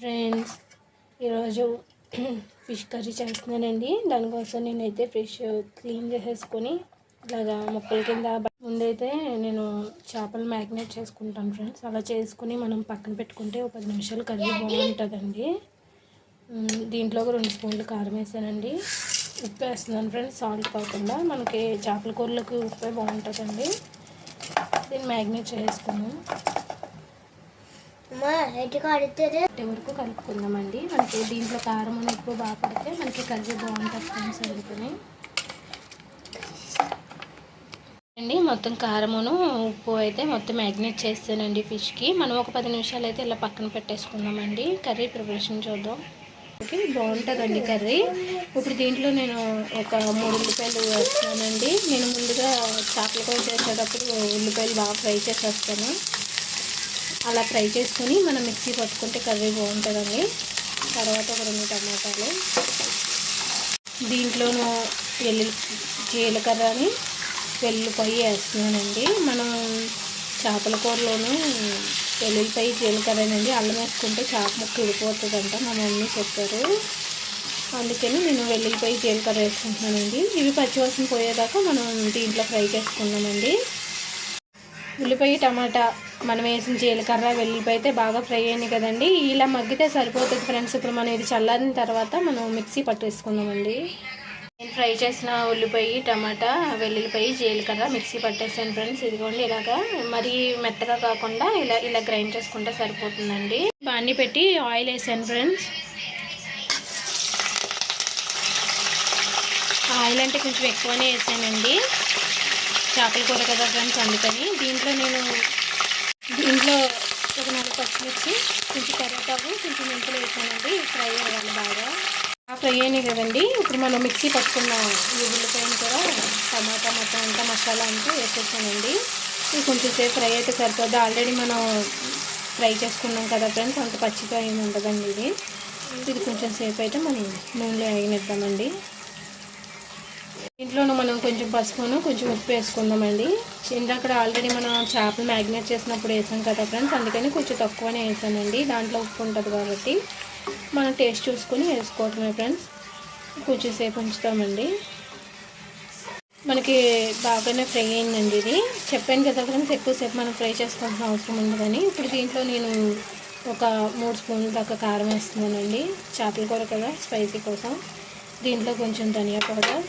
Friends ఈరోజు fish curry చేస్తున్నానండి. దానికోసం నేనైతే ఫిష్ క్లీన్ చేసేసుకొని ఇలాగా మొక్కల కింద ముందైతే నేను చేపలు మ్యాగ్నేట్ చేసుకుంటాను ఫ్రెండ్స్. అలా చేసుకుని మనం పక్కన పెట్టుకుంటే ఒక పది నిమిషాలు కర్రీ బాగుంటుందండి. దీంట్లో ఒక రెండు స్పూన్లు కారం వేసానండి. ఉప్పు వేస్తున్నాను ఫ్రెండ్స్ సాల్ట్ కాకుండా. మనకి చేపల కూరలకు ఉప్పే బాగుంటుందండి. దీన్ని మ్యాగ్నేట్ చేసుకున్నాను అమ్మా వరకు కలుపుకుందామండి. మనకి దీంట్లో కారం అని ఎక్కువ బాగా పడితే మనకి కర్రీ బాగుంటుంది ఫ్రెండ్స్ అందుకని అండి మొత్తం కారమును ఉప్పు అయితే మొత్తం మ్యాగ్నేట్ చేస్తానండి ఫిష్కి. మనం ఒక పది నిమిషాలు అయితే ఇలా పక్కన పెట్టేసుకుందామండి. కర్రీ ప్రిపరేషన్ చూద్దాం. ఓకే బాగుంటుందండి కర్రీ. ఇప్పుడు దీంట్లో నేను ఒక మూడు ఉల్లిపాయలు వేస్తున్నానండి నేను ముందుగా చేపల కూర చేసేటప్పుడు ఉల్లిపాయలు బాగా ఫ్రై చేసేస్తాను. అలా ఫ్రై చేసుకొని మనం మిక్సీ పట్టుకుంటే కర్రీ బాగుంటుందండి. తర్వాత ఒక రెండు టమాటాలు. దీంట్లోనూ వెల్లుల్లి జీలకర్రని వెల్లుల్లిపాయ వేస్తున్నానండి. మనం చేపల కూరలోనూ వెల్లుల్లిపాయ జీలకర్రనండి. అల్లం వేసుకుంటే చేప ముక్క విడిపోతుందంట మా మమ్మీ చెప్పారు. అందుకని నేను వెల్లుల్లిపాయ జీలకర్ర వేసుకుంటున్నానండి. ఇవి పచ్చివాసన పోయేదాకా మనం దీంట్లో ఫ్రై చేసుకున్నామండి ఉల్లిపాయ టమాటా మనం వేసిన జీలకర్ర వెల్లుల్లిపాయ అయితే బాగా ఫ్రై అయింది కదండి. ఇలా మగ్గితే సరిపోతుంది ఫ్రెండ్స్. ఇప్పుడు మనం ఇది చల్లారిన తర్వాత మనం మిక్సీ పట్టేసుకుందామండి. నేను ఫ్రై చేసిన ఉల్లిపాయ టమాటా వెల్లుల్లిపాయ జీలకర్ర మిక్సీ పట్టేసాను ఫ్రెండ్స్. ఇదిగోండి ఇలాగా మరీ మెత్తగా కాకుండా ఇలా ఇలా గ్రైండ్ చేసుకుంటే సరిపోతుందండి. బాండి పెట్టి ఆయిల్ వేసాను ఫ్రెండ్స్. ఆయిల్ అంటే కొంచెం ఎక్కువనే వేసానండి. చేపల కూర కదా ఫ్రెండ్స్ అందుకని దీంట్లో నేను దీంట్లో ఒక నాలుగు పచ్చిమిర్చి కొంచెం కరివేపాకు కొంచెం మెంతులు వేసానండి. ఫ్రై అవ్వాలి బాగా. ఆ ఫ్రై అయినాయి కదండి. ఇప్పుడు మనం మిక్సీ పట్టుకున్న ఈ ఉల్లిపాయను కూడా టమాటా మొత్తం అంతా మసాలా అంతా వేసేసానండి. ఇది కొంచెం సేపు ఫ్రై అయితే సరిపోద్ది. ఆల్రెడీ మనం ఫ్రై చేసుకున్నాం కదా ఫ్రెండ్స్ అంత పచ్చిగా ఏమి ఉండదండి ఇది. ఇది కొంచెం సేపు అయితే మనం నూనెలో వేయనిద్దామండి ఇంట్లోనూ మనం కొంచెం పసుపును కొంచెం ఉప్పు వేసుకుందామండి. ఇందాక ఆల్రెడీ మనం చేపలు మ్యాగ్నేట్ చేసినప్పుడు వేసాం కదా ఫ్రెండ్స్ అందుకని కొంచెం తక్కువనే వేసానండి. దాంట్లో ఉప్పు ఉంటుంది కాబట్టి మనం టేస్ట్ చూసుకొని వేసుకోవటమే ఫ్రెండ్స్ కొంచెం సేపు ఉంచుతామండి. మనకి బాగానే ఫ్రై అయిందండి ఇది. చెప్పాను కదా ఫ్రెండ్స్ ఎక్కువసేపు మనం ఫ్రై చేసుకోవాల్సిన అవసరం ఉండదని ఇప్పుడు దీంట్లో నేను ఒక మూడు స్పూన్ల దాకా కారం వేస్తున్నానండి. చేపల కూర కదా స్పైసీ కోసం. దీంట్లో కొంచెం ధనియా పౌడర్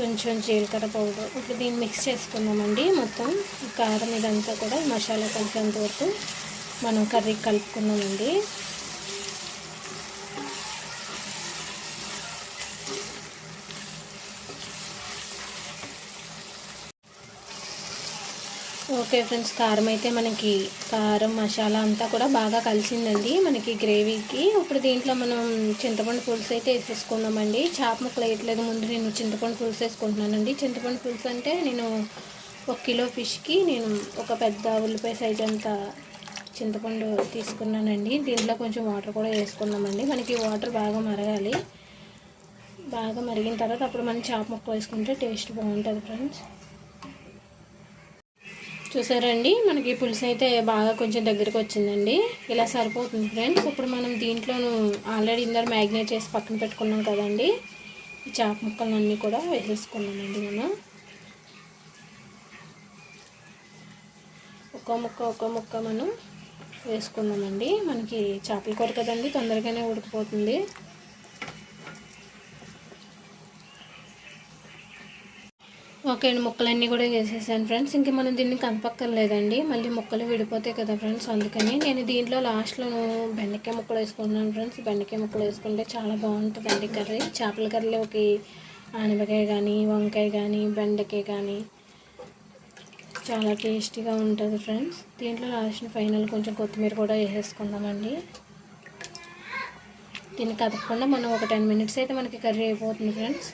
కొంచెం జీలకర్ర పౌడర్ ఇప్పుడు దీన్ని మిక్స్ చేసుకుందామండి మొత్తం కారం ఇదంతా కూడా మసాలా కలిసేంత వరకు మనం కర్రీ కలుపుకున్నామండి. ఓకే ఫ్రెండ్స్ కారం అయితే మనకి కారం మసాలా అంతా కూడా బాగా కలిసిందండి మనకి గ్రేవీకి. ఇప్పుడు దీంట్లో మనం చింతపండు పులుసు అయితే వేసేసుకుందామండి చేప ముక్కలు వేయట్లేదు. ముందు నేను చింతపండు పులుసు వేసుకుంటున్నానండి. చింతపండు పులుసు అంటే నేను ఒక కిలో ఫిష్కి నేను ఒక పెద్ద ఉల్లిపాయ సైజ్ అంత చింతపండు తీసుకున్నానండి. దీంట్లో కొంచెం వాటర్ కూడా వేసుకున్నామండి. మనకి వాటర్ బాగా మరగాలి. బాగా మరిగిన తర్వాత అప్పుడు మనం చేప ముక్క వేసుకుంటే టేస్ట్ బాగుంటుంది ఫ్రెండ్స్. చూసారండి మనకి పులుసు అయితే బాగా కొంచెం దగ్గరికి వచ్చిందండి. ఇలా సరిపోతుంది ఫ్రెండ్స్. ఇప్పుడు మనం దీంట్లోనూ ఆల్రెడీ ఇందరు మ్యాగ్నేట్ చేసి పక్కన పెట్టుకున్నాం కదండి. ఈ చేప ముక్కలన్నీ కూడా వేసేసుకున్నామండి మనం. ఒక్కో ముక్క ఒక్కో ముక్క మనం వేసుకున్నామండి. మనకి చేపల కూర కదండి తొందరగానే ఉడికిపోతుంది. ఓకే అండి ముక్కలన్నీ కూడా వేసేసాను ఫ్రెండ్స్. ఇంక మనం దీన్ని కనపక్కర్లేదండి. మళ్ళీ ముక్కలు విడిపోతాయి కదా ఫ్రెండ్స్ అందుకని నేను దీంట్లో లాస్ట్లో బెండకాయ ముక్కలు వేసుకుంటున్నాను ఫ్రెండ్స్. బెండకాయ ముక్కలు వేసుకుంటే చాలా బాగుంటుందండి కర్రీ. చేపల కర్రీలోకి ఆనపకాయ కానీ వంకాయ కానీ బెండకాయ కానీ చాలా టేస్టీగా ఉంటుంది ఫ్రెండ్స్. దీంట్లో లాస్ట్ ఫైనల్ కొంచెం కొత్తిమీర కూడా వేసేసుకుందామండి. దీన్ని కదపకుండా మనం ఒక టెన్ మినిట్స్ అయితే మనకి కర్రీ అయిపోతుంది ఫ్రెండ్స్.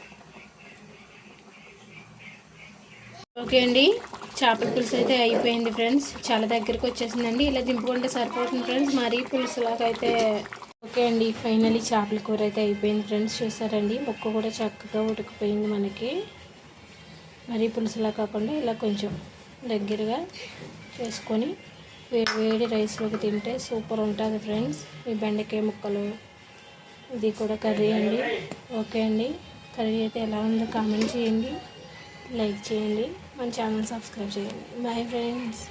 ఓకే అండి. చేపల పులుసు అయితే అయిపోయింది ఫ్రెండ్స్. చాలా దగ్గరికి వచ్చేసిందండి. ఇలా దింపుకుంటే సరిపోతుంది ఫ్రెండ్స్. మరీ పులుసులాగా అయితే ఓకే అండి. ఫైనలీ చేపల కూర అయితే అయిపోయింది ఫ్రెండ్స్. చూసారండి. ముక్క కూడా చక్కగా ఉడికిపోయింది మనకి. మరీ పులుసులా కాకుండా ఇలా కొంచెం దగ్గరగా చేసుకొని వేడి వేడి రైస్లోకి తింటే సూపర్ ఉంటుంది ఫ్రెండ్స్. ఈ బెండకాయ ముక్కలు ఇది కూడా కర్రీ అండి. ఓకే అండి. కర్రీ అయితే ఎలా ఉందో కామెంట్ చేయండి. లైక్ చేయండి మన ఛానల్ సబ్స్క్రైబ్ చేయండి. Bye friends